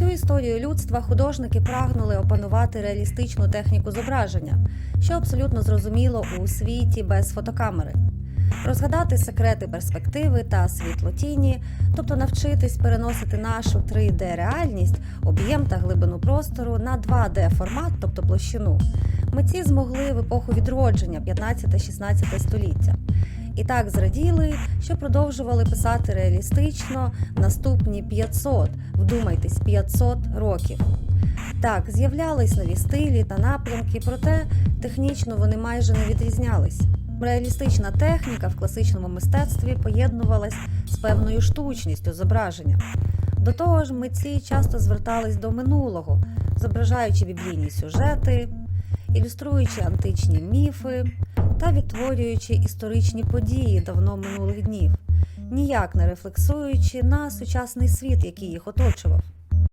Всю історію людства художники прагнули опанувати реалістичну техніку зображення, що абсолютно зрозуміло у світі без фотокамери. Розгадати секрети перспективи та світлотіні, тобто навчитись переносити нашу 3D-реальність, об'єм та глибину простору на 2D-формат, тобто площину, митці змогли в епоху відродження 15-16 століття. І так зраділи, що продовжували писати реалістично наступні 500, вдумайтесь, 500 років. Так, з'являлись нові стилі та напрямки, проте технічно вони майже не відрізнялись. Реалістична техніка в класичному мистецтві поєднувалась з певною штучністю зображення. До того ж, митці часто звертались до минулого, зображаючи біблійні сюжети, ілюструючи античні міфи та відтворюючи історичні події давно минулих днів, ніяк не рефлексуючи на сучасний світ, який їх оточував.